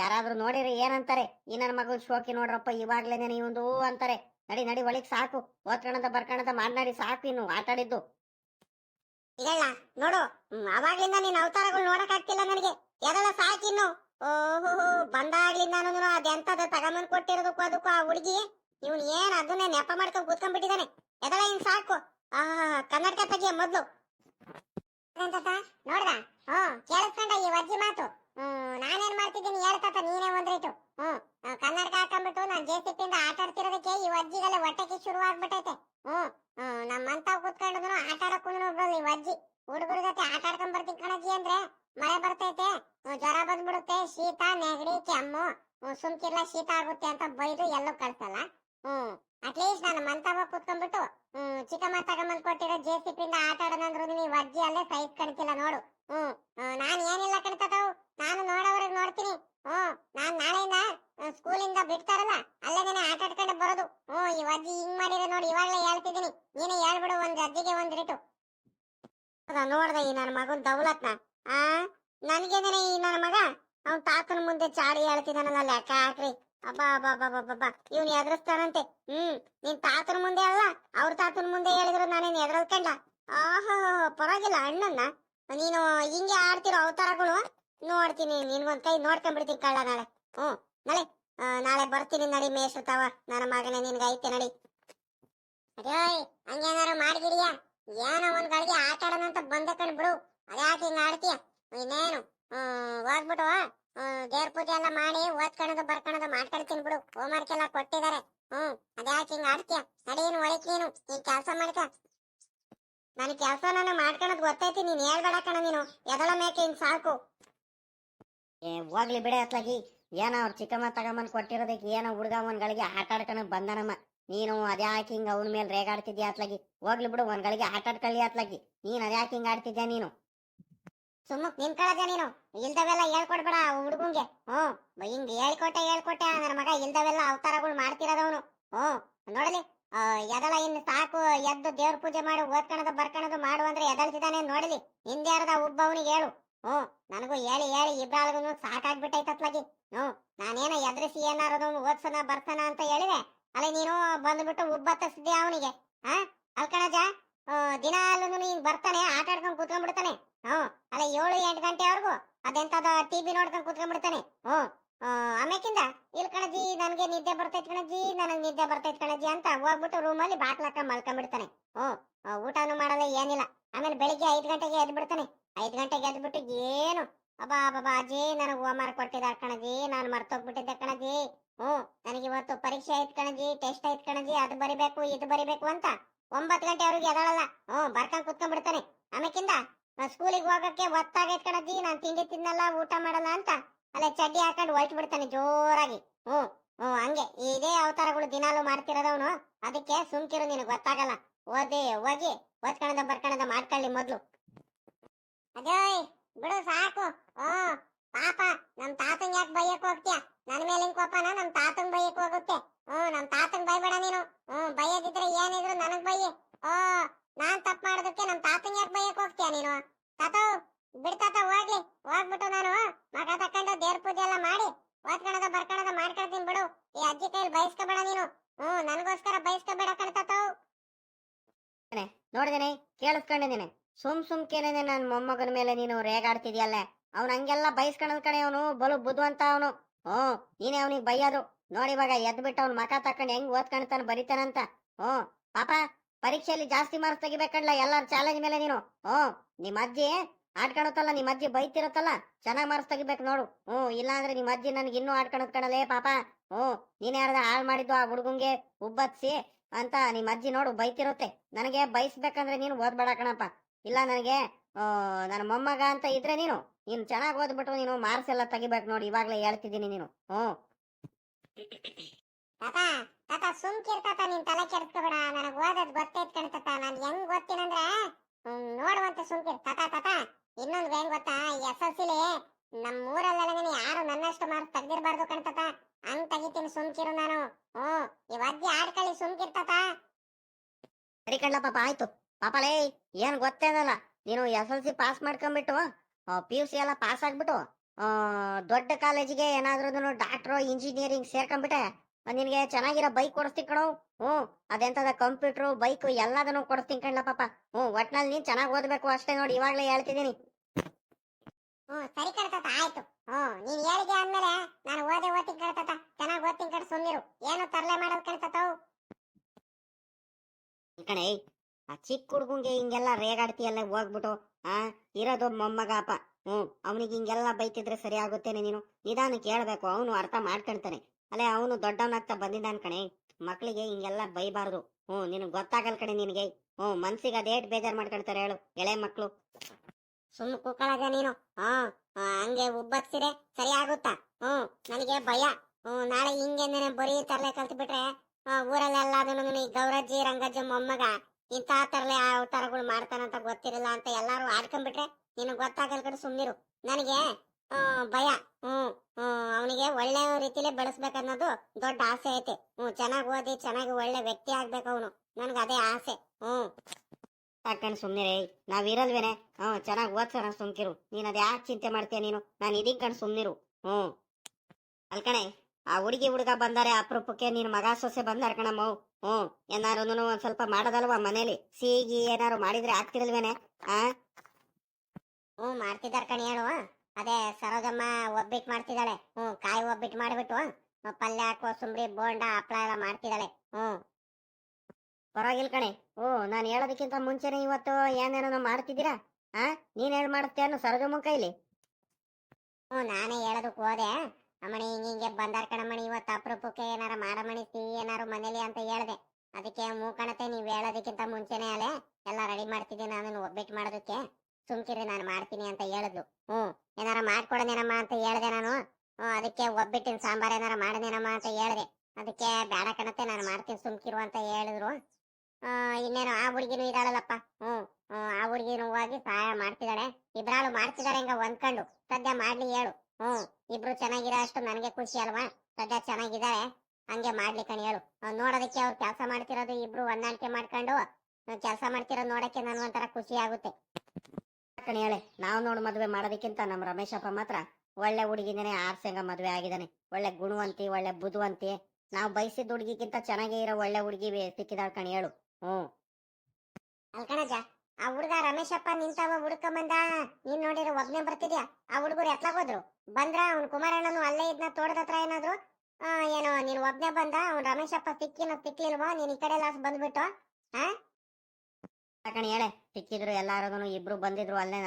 B: ಯಾರಾದ್ರೂ ನೋಡಿರಿ ಏನಂತಾರೆ? ಈ ನನ್ನ ಮಗ ಶೋಕಿ ನೋಡ್ರಪ್ಪ, ಇವಾಗ್ಲೇನೆ ನೀವೊಂದು ಅಂತಾರೆ. ನಡಿ ನಡಿ ಒಳಗ್ ಸಾಕು. ಓದ್ಕಣದ ಬರ್ಕಣದ ಮಾಡ್ನಾಡಿ ಸಾಕು ಇನ್ನು ಆಟಾಡಿದ್ದು
A: ಇಲ್ಲ ನೋಡು ಅವಾಗ್ಲಿಂದ ನೀನ್ ಅವತಾರಗಳು ನೋಡಕ್ ಆಗ್ತಿಲ್ಲ ನನಗೆ ಇನ್ನು? ಸಾಕಿನ್ನು ಓಹೋ ಬಂದಾಗ್ಲಿಂದ ಅದೆಂತದ ತಗೊಂಬಂದ್ ಕೊಟ್ಟಿರೋದಕ್ಕೂ ಅದಕ್ಕೂ ಆ ಹುಡುಗಿ? ಇವ್ನ್ ಏನ್ ಅದನ್ನೇ ನೆಪ ಮಾಡ್ಕೊಂಡ್ ಕೂತ್ಕೊಂಡ್ಬಿಟ್ಟಿದ್ದಾನೆ ಎದಳ ಇನ್ ಸಾಕು? ಆ, ಕನ್ನಡಕ ತೆಗಿಯ ಮೊದ್ಲು? ನೋಡ್ದ? ಹ್ಮ್ ಕೇಳಿಸ್ಕೊಂಡ ಈ ಅಜ್ಜಿ ಮಾತು. ಹ್ಮ್ ನಾನೇನ್ ಮಾಡ್ತಿದ್ದೀನಿ ಹೇಳ್ತಾತ ನೀನೇ ಒಂದ್ರಿಟ್ಟು ಹ್ಮ್ ಕನ್ನಡಕ ಹಾಕೊಂಡ್ಬಿಟ್ಟು ನಾನ್ ಜೆ ಸಿ ಪಿಂದ ಆಟ ಆಡ್ತಿರೋದಕ್ಕೆ ಈ ಅಜ್ಜಿಗೆಲ್ಲ ಹೊಟ್ಟೆಗೆ ಶುರು ಆಗ್ಬಿಟ್ಟೈತೆ ಹ್ಮ್ ಹ್ಮ್ ನಮ್ಮಂತಾವ್ ಕುತ್ಕೊಂಡಿದ್ರು ಆಟ ಒಬ್ರಲ್ಲ ಈ ಅಜ್ಜಿ. ಹುಡುಗರ ಜೊತೆ ಆಟ ಆಡ್ಕೊಂಡ್ ಬರ್ತೀನಿ ಕಣಜ್ಜಿ ಅಂದ್ರೆ ಮಳೆ ಬರ್ತೈತೆ. ಜ್ವರ ಬಂದ್ಬಿಡುತ್ತೆ. ಶೀತ, ನೆಗಡಿ, ಕೆಮ್ಮು. ಸುಮ್ಕಿರ್ಲ, ಶೀತ ಆಗುತ್ತೆ ಅಂತ ಬೈದು ಎಲ್ಲೂ ಕಳ್ಸಲ್ಲ. ಹ್ಮ್ ಅಟ್ಲೀಸ್ಟ್ ನಾನು ಮಂತವ ಕುತ್ಕೊಂಡ್ಬಿಟ್ಟು, ಹ್ಮ್ ಚಿಕ್ಕಮ್ಮ ತಗೊಂಬಂದ್ ಕೊಟ್ಟಿರೋ ಜೆ ಸಿ ಪಿಂದ ಆಟ ಆಡೋದಂದ್ರು ನೀವು ಅಜ್ಜಿ ಅಲ್ಲೇ ಸೈಜ್ ಕಣ್ತಿಲ್ಲ ನೋಡು. ಹ್ಮ್ ನಾನ್ ಏನಿಲ್ಲ ಕಣ್ತಾವ್ ನಾನು ನೋಡೋವ್ರಿಗೆ ನೋಡ್ತೀನಿ. ಹ್ಮ್, ನಾನ್ ನಾಳೆಯಿಂದ ಸ್ಕೂಲಿಂದ ಬಿಡ್ತಾರಲ್ಲ ಅಲ್ಲೇನೆ ಆಟ ಆಡ್ಕೊಂಡು ಬರೋದು. ಹ್ಮ್, ಈ ಅಜ್ಜಿ ಹಿಂಗ್ ಮಾಡಿದ್ರೆ ನೋಡಿ, ಇವಾಗ್ಲೇ ಹೇಳ್ತಿದ್ದೀನಿ. ನೀನೇ ಹೇಳ್ಬಿಡು, ಒಂದ್ ಅಜ್ಜಿಗೆ ಒಂದ್ ರೇಟು ನೋಡ್ದೆ ಈ ನನ್ನ ಮಗನ್ ದೌಲತ್ನ. ಆ ನನ್ಗೆ ಈ ನನ್ನ ಮಗ? ಅವ್ನ್ ತಾತನ ಮುಂದೆ ಚಾಡಿ ಹೇಳ್ತಿದ್ದಾನಲ್ಲ ಲೆಕ್ಕ ಹಾಕ್ರಿ. ಅಬ್ಬಾ ಅಬ್ಬಾ ಅಬ್ಬಾ ಅಬ್ಬಾ ಇವ್ನು ಎದುರಿಸ್ತಾನಂತೆ. ಹ್ಮ್, ನಿನ್ ತಾತನ ಮುಂದೆ ಅಲ್ಲ, ಅವ್ರ ತಾತನ ಮುಂದೆ ಹೇಳಿದ್ರು ನಾನೇನ್ ಎದುರಲ್ಕಂಡ ಆಹಾ, ಪರವಾಗಿಲ್ಲ, ಅಣ್ಣನ್ನ. ನೀನು ಹಿಂಗೆ ಆಡ್ತಿರೋ ಅವತಾರಗಳು, ನೋಡ್ತೀನಿ, ನಿನ್ಗೊಂದ್ ಕೈ ನೋಡ್ಕೊಂಡ್ಬಿಡ್ತೀನಿ ಕಳ್ಳ ನಾಳೆ. ಹ್ಮ್ ನಾಳೆ ನಾಳೆ ಬರ್ತೀನಿ ನಡಿ ಮೇಸುತ್ತಾವ ನನ್ನ ಮಗನೇ, ನಿನ್ಗೆ ಐತೆ ನಡಿ. ಅದೇಯ್ ಹಂಗೇನಾರು ಮಾಡಿದಿಡಿಯಾ ಏನೋ ಒಂದ್ ಗಳಿಗೆ ಆಟ ಆಡೋಣ ಅಂತ ಬಂದ ಕಣ್ ಬಿಡು. ಅದ್ಯಾಕೆ ಹಿಂಗ ಆಡ್ತೀಯ? ಇನ್ನೇನು? ಹೋಗ್ಬಿಟ್ಟು ದೇವ್ರ ಪೂಜೆ ಎಲ್ಲ ಮಾಡಿ ಓದ್ಕೊಳೋದು ಬರ್ಕೊಳೋದು ಮಾಡ್ಕೊಳ್ತೀನಿ ಬಿಡು. ಹೋಮ್ವರ್ಕ್ ಎಲ್ಲ ಕೊಟ್ಟಿದ್ದಾರೆ ಹ್ಮ್ ಅದ್ಯಾಕೆ ಹಿಂಗ್ ಆಡ್ತೀಯ? ನಡೀನು ಒಳಕ್ ನೀನು. ನೀನ್ ಕೆಲಸ ಮಾಡ್ಕ ನನ್ ಕೆಲ್ಸ ನಾನು ಮಾಡ್ಕೊಳೋದ್ ಗೊತ್ತೈತಿ, ನೀನ್ ಹೇಳ್ಬೇಡ ಕಣ ನೀನು. ಎದಳ ಮೇಕೆ ಇನ್ ಸಾಕು?
B: ಏ, ಹೋಗ್ಲಿ ಬಿಡ ಅತ್ಲಾಗಿ. ಏನೋ ಅವ್ರ ಚಿಕ್ಕಮ್ಮ ತಗೊಂಬಂದ್ ಕೊಟ್ಟಿರೋದಕ್ಕೆ ಏನೋ ಹುಡುಗ ಒಂದ್ಗಳಿಗೆ ಆಟ ಆಡ್ಕೊಂಡು ಬಂದನಮ್ಮ. ನೀನು ಅದ್ಯಾಕೆ ಹಿಂಗ ಅವನ ಮೇಲೆ ರೇಗಾಡ್ತಿದ್ಯಾ ಅತ್ಲಾಗಿ? ಹೋಗ್ಲಿ ಬಿಡು ಒಂದ್ಗಳಿಗೆ ಆಟ ಆಡ್ಕೊಳ್ಳಿ ಅತ್ಲಾಗಿ. ನೀನ್ ಅದ್ಯಾಕೆ ಹಿಂಗ ಆಡ್ತಿದ್ಯಾ ನೀನು?
A: ಸುಮ್ಮ ನಿಂತ್ಕೊಳ್ಳೋದೆ ನೀನು. ಇಲ್ದವೆಲ್ಲ ಹೇಳ್ಕೊಡ್ಬೇಡ ಹುಡುಗಂಗೆ. ಹ್ಮ್ ಹಿಂಗ್ ಹೇಳ್ಕೊಟ್ಟೆ ಹೇಳ್ಕೊಟ್ಟೆ ನನ್ನ ಮಗ ಇಲ್ದವೆಲ್ಲ ಅವತಾರಗಳು ಮಾಡ್ತಿರೋದವನು. ಹ್ಮ್ ನೋಡಲಿ ಎದಳ ಇನ್ನು ಸಾಕು, ಎದ್ದು ದೇವ್ರ ಪೂಜೆ ಮಾಡಿ, ಓದ್ಕಣದು, ಬರ್ಕಣದು ಮಾಡು ಅಂದ್ರೆ ಎದಳ್ತಿದ್ದಾನೆ ನೋಡಲಿ. ಹಿಂದ್ಯಾರದ ಒಬ್ಬವನಿಗೆ ಹೇಳು. ಹ್ಮ್ ನನಗೂ ಹೇಳಿ ಹೇಳಿ ಇಬ್ರಾಳ್ಗೂ ಸಾಕಾಗ್ಬಿಟ್ಟೈತತ್ಲಾಗಿ. ಹ್ಮ್ ನಾನೇನ ಎದ್ರಿಸಿ ಏನಾರದು ಓದ್ಸನ, ಬರ್ಸನ ಅಂತ ಹೇಳಿದೆ. ಅಲ್ಲಿ ನೀನು ಬಂದ್ಬಿಟ್ಟು ಉಬ್ಬತ್ತಿದ್ದೆ ಅವನಿಗೆ? ಹಾ ಅಲ್ಕಣಜ ದಿನಾಲೂನು ಹಿಂಗ್ ಬರ್ತಾನೆ ಆಟ ಆಡ್ಕೊಂಡ್ ಕೂತ್ಕೊಂಡ್ಬಿಡ್ತಾನೆ. ಹ್ಮ್ ಅಲ್ಲ ಏಳು ಎಂಟು ಗಂಟೆವರೆಗೂ ಅದೆಂತದ ಟಿವಿ ನೋಡ್ಕೊಂಡು ಕುತ್ಕೊಂಡ್ಬಿಡ್ತಾನೆ. ಆ, ಆಮ್ಯಾಕಿಂದ ಇಲ್ಲಿ ಕಣಜಿ ನನ್ಗೆ ನಿದ್ದೆ ಬರ್ತೈತ್ ಕಣಜಿ ನನಗೆ ನಿದ್ದೆ ಬರ್ತೈತ್ ಕಣಜಿ ಅಂತ ಹೋಗ್ಬಿಟ್ಟು ರೂಮಲ್ಲಿ ಹಾಕ ಮಲ್ಕೊಂಡ್ಬಿಡ್ತಾನೆ. ಆ, ಊಟನೂ ಮಾಡಲ್ಲ ಏನಿಲ್ಲ. ಆಮೇಲೆ ಬೆಳಿಗ್ಗೆ ಐದು ಗಂಟೆಗೆ ಎದ್ದು ಬಿಡ್ತಾನೆ ಐದ್ ಗಂಟೆಗೆ ಎದ್ದು ಬಿಟ್ಟು ಏನು? ಅಬ್ಬಾ ಬಾಬಾ ಅಜ್ಜಿ ನನಗೆ ಹೋಮ್ವರ್ಕ್ ಕೊಟ್ಟಿದ್ದಾರೆ ಕಣಜಿ ನಾನು ಮರ್ತೋಗ್ಬಿಟ್ಟಿದ್ದೆ ಕಣಜಿ. ಹ್ಮ್ ನನಗೆ ಇವತ್ತು ಪರೀಕ್ಷೆ ಆಯ್ತು ಕಣಜಿ ಟೆಸ್ಟ್ ಆಯ್ತು ಕಣಜಿ ಅದು ಬರಿಬೇಕು ಇದು ಬರಿಬೇಕು ಅಂತ ಒಂಬತ್ತು ಗಂಟೆ ಅವ್ರಿಗೆ ಎದಳಲ್ಲ ಹ್ಮ್ ಬರ್ಕೊಂಡ್ ಕುತ್ಕೊಂಡ್ ಬಿಡ್ತಾನೆ ಆಮೇಕಿಂದ ಸ್ಕೂಲಿಗೆ ಹೋಗಕ್ಕೆ ಒತ್ತಾಗೈತ್ ಕಣಜಿ ನಾನು ತಿಂಡಿ ತಿನ್ನಲ್ಲ, ಊಟ ಮಾಡಲ್ಲ ಅಂತ. ಅಲ್ಲೇ ಚಡ್ಡಿ ಹಾಕೊಂಡು ಹೊರಟು ಬಿಡ್ತಾನೆ ಜೋರಾಗಿ. ಹ್ಮ್ ಹ್ಮ್ ಹಂಗೆ. ಇದೇ ಅವತಾರಗಳು ದಿನಾಲು ಮಾಡ್ತಿರೋದವನು. ಅದಕ್ಕೆ ಸುಮ್ಕಿರು ನಿನಗೆ, ಗೊತ್ತಾಗಲ್ಲ. ಓದಿ, ಹೋಗಿ ಓದ್ಕಣದ ಬರ್ಕಣದ ಮಾಡ್ಕೊಳ್ಳಿ ಮೊದಲು. ಅಜಯ್, ಬಿಡು, ಸಾಕು. ಹ್ಮ್ ಪಾಪ ನಮ್ಮ ತಾತಂಗೆ ಯಾಕೆ ಬೈಯಕ್ ಹೋಗ್ತೀಯ? ನನ್ನ ಮೇಲೆ ಹಿಂಗ್ ಕೋಪನ? ನಮ್ಮ ತಾತಂಗೆ ಬೈಯಕ್ಕೆ ಹೋಗುತ್ತೆ. ಹ್ಮ್ ನಮ್ಮ ತಾತಂಗೆ ಬೈಬೇಡ ನೀನು. ಹ್ಮ್ ಬೈಯದಿದ್ರೆ ಏನಿದ್ರು ನನಗೆ ಬೈಯಿ. ಓ ನಾನ್ ತಪ್ಪು ಮಾಡೋದಕ್ಕೆ ನಮ್ ತಾತನ್ ಯಾಕೆ ಬೈಯಕ್ ಹೋಗ್ತೀಯ ನೀನು? ತಾತ ಬಿಡ್ತಾತ ಹೋಗ್ಲಿ. ಹೋಗ್ಬಿಟ್ಟು ನಾನು ಮಗ ತಕೊಂಡು ದೇವ್ರ ಪೂಜೆ ಎಲ್ಲ ಮಾಡಿ ಓದ್ಕೊಳದ ಬರ್ಕಣದ ಮಾಡ್ಕೊಳ್ತೀನಿ ಬಿಡು. ಈ ಅಜ್ಜಿ ಕೈಲಿ ಬಯಸ್ಕೋಬೇಡ ನೀನು. ಹ್ಮ್ ನನಗೋಸ್ಕರ ಬಯಸ್ಕೋಬೇಡ ಕಣ್ತಾತವ್
B: ನೋಡಿದೇನೆ ಕೇಳಿಸ್ಕೊಂಡಿದ್ದೀನಿ. ಸುಮ್ ಸುಮ್ಕೇನೆ ನನ್ನ ಮೊಮ್ಮಗನ ಮೇಲೆ ನೀನು ರೇಗಾಡ್ತಿದ್ಯಲ್ಲ. ಅವ್ನ ಹಂಗೆಲ್ಲ ಬೈಸ್ಕೊಳದ್ ಕಣೆ ಅವನು, ಬಲು ಬುದ್ಧಿವಂತ ಅವನು. ಹ್ಮ್ ನೀನೇ ಅವನಿಗೆ ಬೈಯೋದು. ನೋಡಿ ಇವಾಗ ಎದ್ ಬಿಟ್ಟು ಅವ್ನ ಮಕ ತಕೊಂಡು ಹೆಂಗ್ ಓದ್ಕೊಂಡ್ತಾನೆ ಬರಿತಾನಂತ. ಹ್ಮ್ ಪಾಪ ಪರೀಕ್ಷೆಯಲ್ಲಿ ಜಾಸ್ತಿ ಮಾರ್ಕ್ಸ್ ತೆಗಿಬೇಕಲ್ಲ ಎಲ್ಲಾರ ಚಾಲೆಂಜ್ ಮೇಲೆ ನೀನು? ಹ್ಮ್ ನಿಮ್ಮ ಅಜ್ಜಿ ಆಡ್ಕೊಳತ್ತಲ್ಲ ನಿಮ್ ಅಜ್ಜಿ ಬೈತಿರತ್ತಲ್ಲ, ಚೆನ್ನಾಗ್ ಮಾರ್ಕ್ಸ್ ತೆಗಿಬೇಕು ನೋಡು. ಹ್ಮ್ ಇಲ್ಲಾಂದ್ರೆ ನಿಮ್ಮ ಅಜ್ಜಿ ನನ್ಗೆ ಇನ್ನೂ ಆಡ್ಕೊಳದ್ ಕಣಲೇ ಪಾಪ. ಹ್ಮ್ ನೀನ್ ಯಾರ್ದ ಹಾಳು ಮಾಡಿದ್ದು ಆ ಹುಡುಗಂಗೆ ಉಬ್ಬತ್ಸಿ ಅಂತ ನಿಮ್ ಅಜ್ಜಿ ನೋಡು ಬೈತಿರುತ್ತೆ. ನನಗೆ ಬಯಸ್ಬೇಕಂದ್ರೆ ನೀನು ಓದ್ಬೇಡ ಕಣಪ್ಪ. ಇಲ್ಲ ನನಗೆ ನನ್ನ ಮೊಮ್ಮಗ ಅಂತ ಇದ್ರೆ ನೀನು ನೀನು ಚೆನ್ನಾಗಿ ಓದ್ಬಿಟ್ಟು ನೀನು ಮಾರ್ಕ್ಸ್ ಎಲ್ಲ ತೆಗಿಬೇಕು ನೋಡಿ. ಇವಾಗ್ಲೇ ಹೇಳ್ತಿದ್ದೀನಿ ನೀನು. ಹ್ಮ್
A: ತಾತ ತಾತ ಸುಮ್ಕಿರ್ ತಾತ, ನೀನ್ ತಲೆ ಕೆಡ್ಸ್ಕೊಬೇಡ. ನನಗ್ ಓದೋದ್ ಗೊತ್ತೈತ್ ಕಣ್ ತಾತ ನಾನ್ ಹೆಂಗ್ ಗೊತ್ತಿನಂದ್ರೆ ನೋಡುವಂತ ಸುಮ್ಕಿರ್ ತಾತ ತಾತ ಇನ್ನೊಂದ್ ಹೆಂಗ್ ಗೊತ್ತಾ? ಎಸ್ ಎಲ್ ಸಿಲಿ ನಮ್ ಊರಲ್ಲೆಲ್ಲ ಯಾರು ನನ್ನಷ್ಟು ಮಾರ್ಕ್ಸ್ ತೆಗ್ದಿರ್ಬಾರ್ದು ಕಣ್ತಾತ ಹಂಗ್ ತೆಗಿತೀನಿ ಸುಮ್ಕಿರು ನಾನು. ಹ್ಮ್ ಅಜ್ಜಿ ಆಡ್ಕಳಿ ಸುಮ್ಕಿರ್ ತಾತ.
B: ಸರಿ ಕಣ್ಲ ಪಾಪ, ಆಯ್ತು. ಪಾಪಲೇ ಏನ್ ಗೊತ್ತೇನಲ್ಲ ನೀನು ಎಸ್ ಎಲ್ ಸಿ ಪಾಸ್ ಮಾಡ್ಕೊಂಡ್ಬಿಟ್ಟು ಪಿ ಯು ಸಿ ಎಲ್ಲ ಪಾಸ್ ಆಗ್ಬಿಟ್ಟು ದೊಡ್ಡ ಕಾಲೇಜಿಗೆ ಏನಾದ್ರೂ ಡಾಕ್ಟ್ರು, ಇಂಜಿನಿಯರಿಂಗ್ ಸೇರ್ಕೊಂಡ್ಬಿಟ್ಟೆ ನಿನಗೆ ಚೆನ್ನಾಗಿರೋ ಬೈಕ್ ಕೊಡಿಸ್ತೀನಿ ಕಣೋ. ಹ್ಞೂ ಅದೆಂತದ ಕಂಪ್ಯೂಟ್ರು ಬೈಕ್ ಎಲ್ಲದನ್ನು ಕೊಡಿಸ್ತೀನಿ ಕಣ್ಲ ಪಾಪ. ಹ್ಞೂ, ಒಟ್ನಲ್ಲಿ ನೀನು ಚೆನ್ನಾಗಿ ಓದ್ಬೇಕು ಅಷ್ಟೇ ನೋಡಿ, ಇವಾಗಲೇ ಹೇಳ್ತಿದ್ದೀನಿ.
A: ಹ್ಮ್ ಸರಿ ಕಣ್ತಾತ ಆಯ್ತು. ಹ್ಮ್ ನೀನು ಹೇಳಿದೆ ಅಂದಮೇಲೆ ನಾನು ಓದೇ ಓದ್ತೀನಿ ಕಣ್ತಾತ ಚೆನ್ನಾಗಿ ಓದ್ತೀನಿ ಕಣ್ ಸುಮ್ಮಿರು ಏನು ತರ್ಲೆ ಮಾಡೋದ್ ಕಣ್ತಾತವ್
B: ಕಣೆ, ಆ ಚಿಕ್ಕ ಹುಡುಗಂಗೆ ಹಿಂಗೆಲ್ಲ ರೇಗಾಡ್ತಿಯಲ್ಲ ಹೋಗ್ಬಿಟ್ಟು, ಆ, ಇರೋದು ಮೊಮ್ಮಗ, ಅಪ್ಪ. ಹ್ಮ್ ಅವನಿಗೆ ಹಿಂಗೆಲ್ಲ ಬೈತಿದ್ರೆ ಸರಿ ಆಗುತ್ತೇನೆ ನೀನು? ನಿಧಾನಕ್ಕೆ ಕೇಳ್ಬೇಕು ಅವನು ಅರ್ಥ ಮಾಡ್ಕೊಂತಾನೆ. ಅಲ್ಲೇ ಅವನು ದೊಡ್ಡವನಾಗ್ತಾ ಬಂದಿದ್ದಾನ ಕಣೆ. ಮಕ್ಳಿಗೆ ಹಿಂಗೆಲ್ಲ ಬೈಬಾರ್ದು. ಹ್ಞೂ, ನಿನಗೆ ಗೊತ್ತಾಗಲ್ ಕಣೆ ನಿನಗೆ. ಹ್ಞೂ, ಮನ್ಸಿಗೆ ಅದೇಟ್ ಬೇಜಾರ್ ಮಾಡ್ಕೊಳ್ತಾರೆ ಹೇಳು, ಎಳೆ ಮಕ್ಳು.
A: ಸುಮ್ಮನೆ ಕೂಕಳಾಗ ನೀನು. ಹಾ ಹಂಗೆ ಉಬ್ಬತ್ಸಿರೆ ಸರಿ ಆಗುತ್ತಾ? ಹ್ಞೂ, ನನಗೆ ಭಯ. ಹ್ಞೂ, ನಾಳೆ ಹಿಂಗೆಂದೇನೆ ಬರೀ ತರಲೆ ಕಲ್ತ್ಬಿಟ್ರೆ ಊರಲ್ಲೆಲ್ಲ ಅದನ್ನು ಈ ಗೌರಜ್ಜಿ, ರಂಗಜ್ಜಿ, ಮೊಮ್ಮಗ, ಇಂಥ ತರಲೆ ಅವತಾರಗಳು ಮಾಡ್ತಾನಂತ ಗೊತ್ತಿರಲ್ಲ ಅಂತ ಎಲ್ಲರೂ ಆಡ್ಕೊಂಡ್ಬಿಟ್ರೆ ನಿನಗೆ ಗೊತ್ತಾಗಲ್ ಕಡೆ ಸುಮ್ಮನಿರು ನನಗೆ ಭಯ. ಹ್ಮ್ ಅವನಿಗೆ ಒಳ್ಳೆ ರೀತಿಲೇ ಬೆಳೆಸ್ಬೇಕನ್ನೋದು ದೊಡ್ಡ ಆಸೆ ಐತೆ. ಹ್ಮ್, ಚೆನ್ನಾಗಿ ಓದಿ, ಚೆನ್ನಾಗಿ ಒಳ್ಳೆ ವ್ಯಕ್ತಿ ಆಗ್ಬೇಕು ಅವನು. ನನ್ಗೆ ಅದೇ ಆಸೆ. ಹ್ಮ್.
B: ಸಾಕಣ್ ಸುಮ್ನಿರೇ ನಾವ್ ಇರಲ್ವೇನೆ? ಹ್ಮ್, ಚೆನ್ನಾಗಿ ಓದ್ಸೋಣ ಸುಮ್ಕಿರು. ನೀನ್ ಅದ್ ಯಾಕೆ ಚಿಂತೆ ಮಾಡ್ತೀಯ ನೀನು? ನಾನು ಇದೀಗ ಕಣ್ ಸುಮ್ನಿರು. ಹ್ಮ್. ಅಲ್ಕಣೆ ಆ ಹುಡುಗಿ ಹುಡುಗ ಬಂದಾರೆ ಅಪರೂಪಕ್ಕೆ ನೀನ್ ಮಗ ಸೊಸೆ ಬಂದಾರ ಕಣಮ್ಮ ಹ್ಮ್ ಏನಾರು ಒಂದ್ ಸ್ವಲ್ಪ ಮಾಡೋದಲ್ವಾ ಮನೇಲಿ? ಸಿಹಿ ಏನಾರು ಮಾಡಿದ್ರೆ ಆಗ್ತಿರಲ್ವೇನೆ? ಆ?
A: ಹ್ಞೂ ಮಾಡ್ತಿದಾರ ಕಣಿ ಹೇಳು ಅದೇ ಸರೋಜಮ್ಮ ಒಬ್ಬಿಟ್ಟು ಮಾಡ್ತಿದ್ದಾಳೆ. ಹ್ಞೂ, ಕಾಯಿ ಒಬ್ಬಿಟ್ಟು ಮಾಡಿಬಿಟ್ಟು ಪಲ್ಯ ಕೋಸುಂಬರಿ ಬೋಂಡ ಹಪ್ಪಳ ಎಲ್ಲ ಮಾಡ್ತಿದ್ದಾಳೆ. ಹ್ಞೂ.
B: ಪರವಾಗಿಲ್ಲ ಕಣೆ. ಓ, ನಾನು ಹೇಳೋದಕ್ಕಿಂತ ಮುಂಚೆನೆ ಇವತ್ತು ಏನೇನೋ ಮಾಡ್ತಿದ್ದೀರಾ? ಆ ಹೇಳಿ ಮಾಡುತ್ತೆ ಅನ್ನೋ ಸರೋಜಮ್ಮ ಕೈಲಿ?
A: ಹ್ಞೂ, ನಾನೇ ಹೇಳೋದಕ್ಕೆ ಹೋದೆ. ಅಮ್ಮಣಿ, ಹಿಂಗೆ ಬಂದಾರ ಕಣಮಣಿ ಇವತ್ತು ಅಪರೂಪಕ್ಕೆ ಏನಾರು ಮಾಡಮಣಿ ಸಿಹಿ ಏನಾರು ಮನೇಲಿ ಅಂತ ಹೇಳ್ದೆ. ಅದಕ್ಕೆ ಮೂಕಣತೆ, ನೀವು ಹೇಳೋದಕ್ಕಿಂತ ಮುಂಚೆನೇ ಅಲೆ. ಎಲ್ಲ ರೆಡಿ ಮಾಡ್ತಿದ್ದೀನಿ ನಾನು ಒಬ್ಬಿಟ್ಟು ಮಾಡೋದಕ್ಕೆ. ಸುಮ್ಕಿರಿ ನಾನು ಮಾಡ್ತೀನಿ ಅಂತ ಹೇಳಿದ್ಲು. ಹ್ಞೂ ಏನಾರ ಮಾಡ್ಕೊಡನೇನಮ್ಮ ಅಂತ ಹೇಳ್ದೆ ನಾನು. ಅದಕ್ಕೆ ಒಬ್ಬಿಟ್ಟಿನ ಸಾಂಬಾರ್ ಏನಾರ ಮಾಡನೇನಮ್ಮ ಅಂತ ಹೇಳಿದೆ. ಅದಕ್ಕೆ ಬೇಡ ಕಣತೆ ನಾನು ಮಾಡ್ತೀನಿ ಸುಮ್ಕಿರು ಅಂತ ಹೇಳಿದ್ರು. ಇನ್ನೇನು ಆ ಹುಡುಗಿನೂ ಇದ್ದಾಳಲ್ಲಪ್ಪ ಹ್ಮ್ ಹ್ಮ್, ಆ ಹುಡುಗಿನೂ ಹೋಗಿ ಸಹಾಯ ಮಾಡ್ತಿದ್ದಾಳೆ ಇಬ್ರಾಳು ಮಾಡ್ತಿದಾರೆ ಹಿಂಗ ಹೊಂದ್ಕೊಂಡು. ಸದ್ಯ ಮಾಡ್ಲಿ ಹೇಳು. ಹ್ಮ್ ಇಬ್ರು ಚೆನ್ನಾಗಿರೋ ಅಷ್ಟು ನನಗೆ ಖುಷಿ ಅಲ್ವಾ? ಸದ್ಯ ಚೆನ್ನಾಗಿದ್ದಾರೆ ಹಂಗೆ ಮಾಡ್ಲಿ ಕಣಿ ಹೇಳು. ನೋಡೋದಕ್ಕೆ ಅವ್ರು ಕೆಲಸ ಮಾಡ್ತಿರೋದು ಇಬ್ರು ಹೊಂದಾಣಿಕೆ ಮಾಡ್ಕೊಂಡು ಕೆಲಸ ಮಾಡ್ತಿರೋದು ನೋಡಕ್ಕೆ ನನಗೊಂಥರ ಖುಷಿ ಆಗುತ್ತೆ.
B: ಕಣೆ ನಾವು ನೋಡು ಮದುವೆ ಮಾಡೋದಕ್ಕಿಂತ ನಮ್ಮ ರಮೇಶಪ್ಪ ಮಾತ್ರ ಒಳ್ಳೆ ಹುಡುಗಿನೇ ಆರ್ಸಂಗ ಮದ್ವೆ ಆಗಿದ್ದಾನೆ. ಒಳ್ಳೆ ಗುಣವಂತಿ, ಒಳ್ಳೆ ಬುದ್ಧವಂತಿ. ನಾವು ಬಯಸಿದ ಹುಡುಗಿಗಿಂತ ಚೆನ್ನಾಗಿ ಇರೋ ಒಳ್ಳೆ ಹುಡುಗಿ ಸಿಕ್ಕಿದಾಳ್ ಕಣಿ ಹೇಳು. ಹ್ಮ್
A: ಅಲ್ಕಣಜ ಆ ಹುಡುಗ ರಮೇಶಪ್ಪ ನಿಂತವ ಹುಡುಕ ಬಂದ ನೀನ್ ನೋಡಿರೋ ಒಬ್ನೇ ಬರ್ತಿದ್ಯಾ? ಆ ಹುಡುಗರು ಎತ್ಲಾಗ್ ಹೋದ್ರು? ಬಂದ್ರ ಅವ್ನ್ ಕುಮಾರಣ್ಣನು ಅಲ್ಲೇ ಇದ್ನ ತೋಟದ ಹತ್ರ ಏನಾದ್ರು? ಏನೋ, ನೀನ್ ಒಬ್ನೇ ಬಂದ, ಅವ್ನ್ ರಮೇಶಪ್ಪ ಸಿಕ್ಕಿನ ಸಿಕ್ಲಿಲ್ವೋ, ನೀನ್ ಈ ಕಡೆ ಲಾಸ್ ಬಂದ್ಬಿಟ್ಟು? ಆ?
B: ಯಾಕಣಿ ಹೇಳೆ? ಸಿಕ್ಕಿದ್ರು ಎಲ್ಲಾರಗೂ ಇಬ್ರು ಬಂದಿದ್ರು ಅಲ್ಲೇ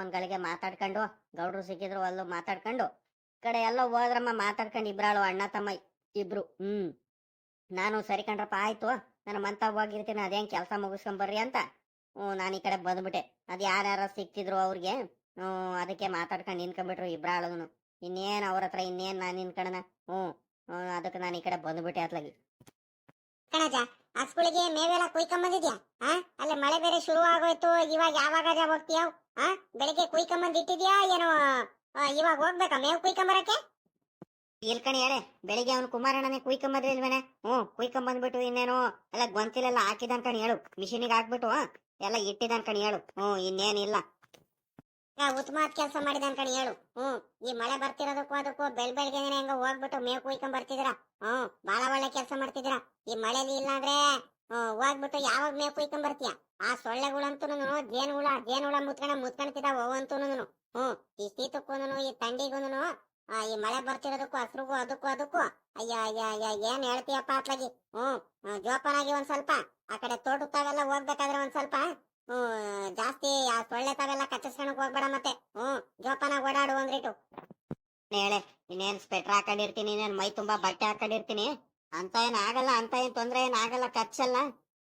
B: ಒಂದ್ ಗಳಿಗೆ ಮಾತಾಡ್ಕೊಂಡು, ಗೌಡ್ರು ಸಿಕ್ಕಿದ್ರು ಅಲ್ಲೂ ಮಾತಾಡ್ಕೊಂಡು ಕಡೆ ಎಲ್ಲ ಹೋದ್ರಮ್ಮ ಮಾತಾಡ್ಕೊಂಡು ಇಬ್ರಾಳು ಅಣ್ಣ ತಮ್ಮ ಇಬ್ರು. ಹ್ಮ್. ನಾನು ಸರಿ ಕಂಡ್ರಪ್ಪ, ಆಯ್ತು. ನಾನು ಮಂತ ಹೋಗಿರ್ತೀನಿ, ಅದೇನ್ ಕೆಲಸ ಮುಗಿಸ್ಕೊಂಡ್ ಬರ್ರಿ ಅಂತ. ಹ್ಞೂ, ನಾನು ಈ ಕಡೆ ಬಂದ್ಬಿಟ್ಟೆ. ಅದು ಯಾರ್ಯಾರ ಸಿಕ್ತಿದ್ರು ಅವ್ರಿಗೆ ಹ್ಮ್ ಅದಕ್ಕೆ ಮಾತಾಡ್ಕೊಂಡು ನಿನ್ಕೊಂಡ್ಬಿಟ್ರು ಇಬ್ರಾಳುನು ಇನ್ನೇನ್ ಅವ್ರ ಹತ್ರ, ಇನ್ನೇನ್ ನಾನು ನಿನ್ಕಣನ ಹ್ಞೂ ಅದಕ್ಕೆ ನಾನು ಈ ಕಡೆ ಬಂದ್ಬಿಟ್ಟೆ ಅತ್ಲಾಗಿ.
A: ಸ್ಕೂಲಿಗೆ ಮೇವೆಲ್ಲ ಕುಯ್ಕೊಂಬಂದಿದ್ಯಾ ಹಾ ಅಲ್ಲೇ ಮಳೆ ಬೇರೆ ಶುರು ಆಗೋಯ್ತು. ಇವಾಗ ಯಾವಾಗ ಹೋಗ್ತೀಯಾ? ಆ? ಬೆಳಿಗ್ಗೆ ಕುಯ್ಕೊಂಬಂದ್ ಇಟ್ಟಿದ್ಯಾ? ಏನೋ ಇವಾಗ ಹೋಗ್ಬೇಕಾ ಮೇವ್ ಕುಯ್ಕೊಂಬರಕ್ಕೆ
B: ಇಲ್ಕಣಿ ಹೇಳೆ, ಬೆಳಿಗ್ಗೆ ಅವ್ನು ಕುಮಾರಣ್ಣನೇ ಕುಯ್ಕೊಂಬದ್ರಿಲ್ವೇನೆ ಹ್ಞೂ ಕುಯ್ಕೊಂಬಂದ್ಬಿಟ್ಟು ಇನ್ನೇನು, ಎಲ್ಲ ಗೊಂತಿಲೆಲ್ಲ ಹಾಕಿದನ್ ಕಣಿ ಹೇಳು. ಮಿಷಿನಿಗೆ ಹಾಕ್ಬಿಟ್ಟು ಎಲ್ಲ ಇಟ್ಟಿದನ್ ಕಣಿ ಹೇಳು. ಹ್ಞೂ, ಇನ್ನೇನಿಲ್ಲ.
A: ಆ, ಉತ್ತಮವಾದ ಕೆಲಸ ಮಾಡಿದ ಅನ್ಕಣಿ ಹೇಳು. ಹ್ಮ್ ಈ ಮಳೆ ಬರ್ತಿರೋದಕ್ಕೂ ಅದಕ್ಕೂ ಬೆಳ್ ಬೆಳಗ್ಗೆನೆ ಹೆಂಗ ಹೋಗ್ಬಿಟ್ಟು ಮೇವು ಕುಯ್ಕೊಂಡ್ ಬರ್ತಿದ್ದೀರಾ? ಹ್ಮ್ ಬಾಳ ಒಳ್ಳೆ ಕೆಲಸ ಮಾಡ್ತಿದ್ದೀರಾ? ಈ ಮಳೆಲಿ ಇಲ್ಲ ಅಂದ್ರೆ ಹೋಗ್ಬಿಟ್ಟು ಯಾವಾಗ ಮೇವು ಕುಯ್ಕೊಂಡ್ ಬರ್ತೀಯ? ಆ ಸೊಳ್ಳೆಗಳಂತೂ ಜೇನುಹುಳ ಜೇನುಹುಳ ಮುತ್ಕೊಂಡ ಮುತ್ಕೊಂತಿದಾವ ಅವಂತೂನು ಹ್ಮ್ ಈ ಶೀತಕ್ಕೂನು ಈ ತಂಡಿಗೂನು ಈ ಮಳೆ ಬರ್ತಿರೋದಕ್ಕೂ ಹಸ್ರಿಗೂ ಅದಕ್ಕೂ ಅದಕ್ಕೂ. ಅಯ್ಯ ಅಯ್ಯ ಅಯ್ಯ ಏನ್ ಹೇಳ್ತೀಯಪ್ಪ ಅತ್ಲಾಗಿ ಹ್ಮ್, ಜೋಪಾನಾಗಿ ಒಂದ್ ಸ್ವಲ್ಪ ಆ ಕಡೆ ತೋಟದ ತಾವೆಲ್ಲ ಹೋಗ್ಬೇಕಾದ್ರೆ ಒಂದ್ ಸ್ವಲ್ಪ. ಜಾಸ್ತಿ ಸೊಳ್ಳೆ ತಾವೆಲ್ಲ ಕಚ್ಚಿಸ್ಕೊಳಕ್ ಹೋಗ್ಬೇಡ ಮತ್ತೆ. ಹ್ಮ್ ಜೋಪಾನ ಓಡಾಡು ಒಂದ್ರಿಟು
B: ಹೇಳೆ, ಇನ್ನೇನ್ ಸ್ವೆಟರ್ ಹಾಕೊಂಡಿರ್ತೀನಿ ಇನ್ನೇನ್ ಮೈ ತುಂಬಾ ಬಟ್ಟೆ ಹಾಕೊಂಡಿರ್ತೀನಿ? ಅಂತ ಏನ್ ಆಗಲ್ಲ, ಅಂತ ಏನ್ ತೊಂದ್ರೆ ಏನ್ ಆಗಲ್ಲ, ಕಚ್ಚಲ್ಲ.